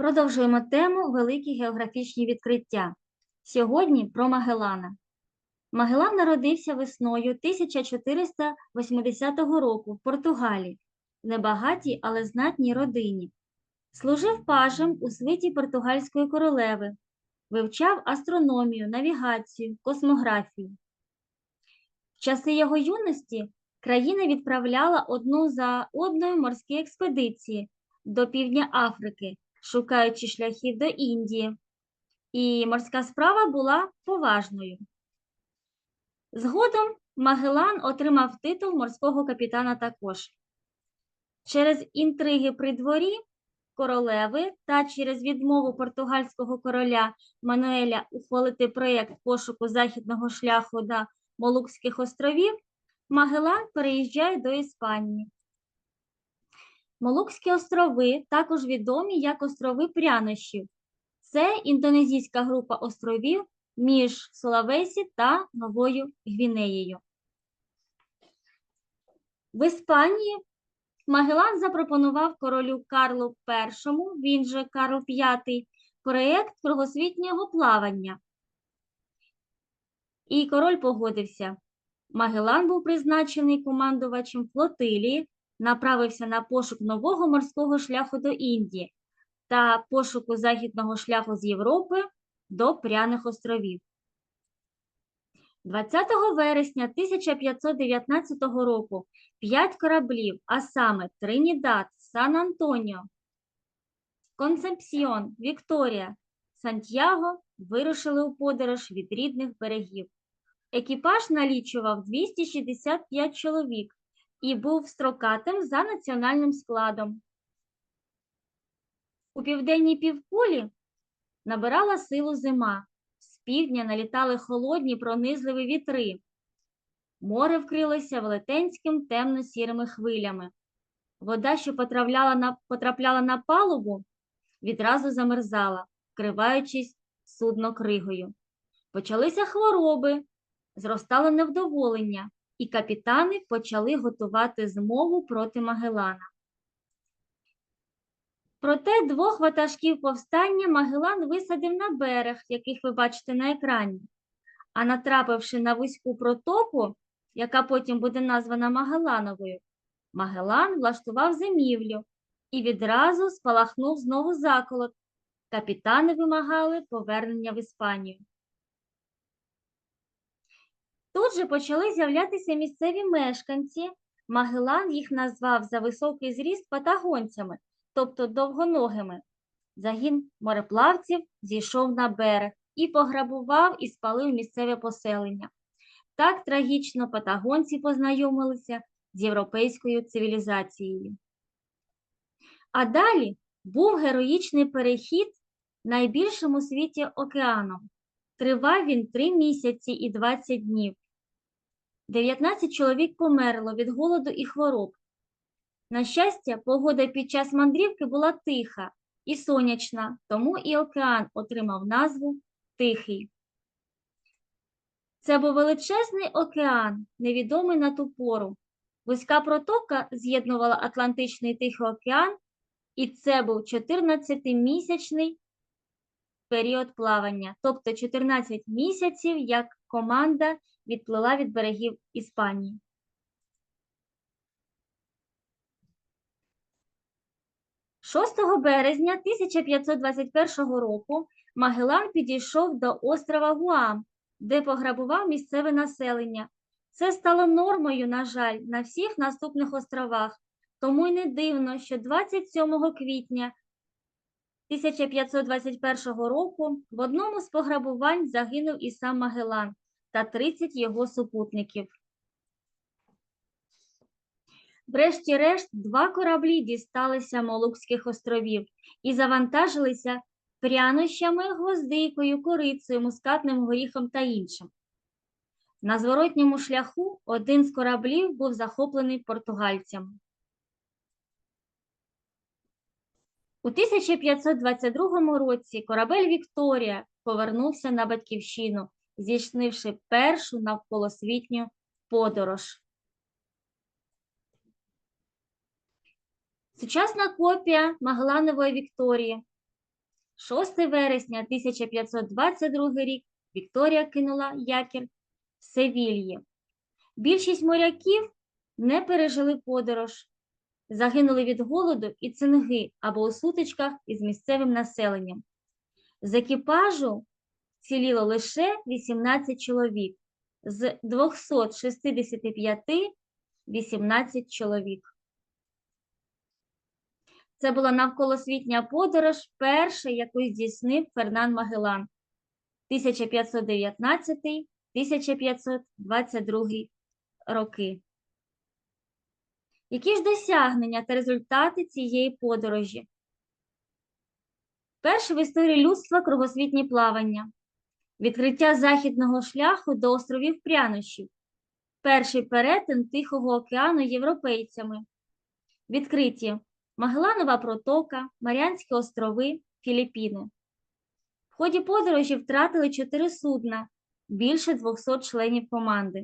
Продовжуємо тему Великі географічні відкриття. Сьогодні про Магеллана. Магеллан народився весною 1480 року в Португалії в небагатій, але знатній родині. Служив пажем у свиті португальської королеви, вивчав астрономію, навігацію, космографію. В часи його юності країна відправляла одну за одною морські експедиції до півдня Африки, шукаючи шляхів до Індії, і морська справа була поважною. Згодом Магеллан отримав титул морського капітана також. Через інтриги при дворі королеви та через відмову португальського короля Мануеля ухвалити проєкт пошуку західного шляху до Молукських островів, Магеллан переїжджає до Іспанії. Молукські острови також відомі як острови прянощів. Це індонезійська група островів між Сулавесі та Новою Гвінеєю. В Іспанії Магеллан запропонував королю Карлу І, він же Карл V, проєкт кругосвітнього плавання. І король погодився. Магеллан був призначений командувачем флотилії, направився на пошук нового морського шляху до Індії та пошуку західного шляху з Європи до Пряних островів. 20 вересня 1519 року п'ять кораблів, а саме Тринідад, Сан-Антоніо, Концепсіон, Вікторія, Сантьяго вирушили у подорож від рідних берегів. Екіпаж налічував 265 чоловік і був строкатим за національним складом. У південній півкулі набирала силу зима, з півдня налітали холодні пронизливі вітри. Море вкрилося велетенським темно-сірими хвилями. Вода, що потрапляла на, потрапляла на палубу, відразу замерзала, вкриваючись судно кригою. Почалися хвороби, зростало невдоволення, і капітани почали готувати змову проти Магеллана. Проте двох ватажків повстання Магеллан висадив на берег, яких ви бачите на екрані. А натрапивши на вузьку протоку, яка потім буде названа Магеллановою, Магеллан влаштував зимівлю і відразу спалахнув знову заколот. Капітани вимагали повернення в Іспанію. Тут же почали з'являтися місцеві мешканці. Магеллан їх назвав за високий зріст патагонцями, тобто довгоногими. Загін мореплавців зійшов на берег і пограбував і спалив місцеве поселення. Так трагічно патагонці познайомилися з європейською цивілізацією. А далі був героїчний перехід найбільшим у світі океаном. Тривав він 3 місяці і 20 днів. 19 чоловік померло від голоду і хвороб. На щастя, погода під час мандрівки була тиха і сонячна, тому і океан отримав назву Тихий. Це був величезний океан, невідомий на ту пору. Вузька протока з'єднувала Атлантичний Тихий океан, і це був 14-місячний період плавання, тобто 14 місяців, як команда відплила від берегів Іспанії. Шостого березня 1521 року Магеллан підійшов до острова Гуам, де пограбував місцеве населення. Це стало нормою, на жаль, на всіх наступних островах, тому й не дивно, що 27 квітня 1521 року в одному з пограбувань загинув і сам Магеллан та 30 його супутників. Врешті-решт, два кораблі дісталися Молукських островів і завантажилися прянощами, гвоздикою, корицею, мускатним горіхом та іншим. На зворотньому шляху один з кораблів був захоплений португальцями. У 1522 році корабель Вікторія повернувся на батьківщину, здійснивши першу навколосвітню подорож. Сучасна копія Магелланової Вікторії 6 вересня 1522 рік Вікторія кинула якір в Севільї. Більшість моряків не пережили подорож, загинули від голоду і цинги або у сутичках із місцевим населенням. З екіпажу ціліло лише 18 чоловік, з 265 – 18 чоловік. Це була навколосвітня подорож, перша, яку здійснив Фернан Магелан 1519-1522 роки. Які ж досягнення та результати цієї подорожі? Перше в історії людства кругосвітні плавання, відкриття західного шляху до островів Прянощів, перший перетин Тихого океану європейцями, відкриті Магеланова протока, Маріанські острови, Філіппіни. В ході подорожі втратили чотири судна, більше 200 членів команди.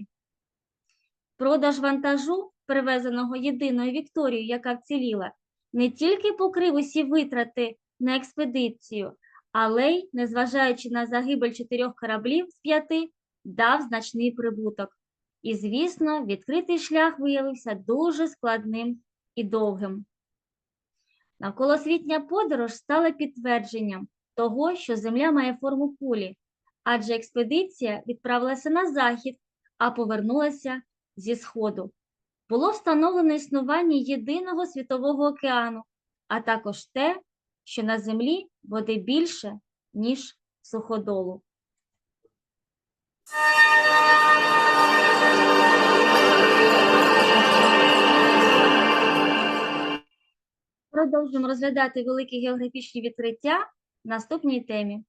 Продаж вантажу, перевезеного єдиною Вікторією, яка вціліла, не тільки покрив усі витрати на експедицію, але незважаючи на загибель чотирьох кораблів з п'яти, дав значний прибуток. І, звісно, відкритий шлях виявився дуже складним і довгим. Навколосвітня подорож стала підтвердженням того, що Земля має форму кулі, адже експедиція відправилася на захід, а повернулася зі сходу. Було встановлено існування єдиного світового океану, а також те, що на землі води більше, ніж суходолу. Продовжуємо розглядати великі географічні відкриття в наступній темі.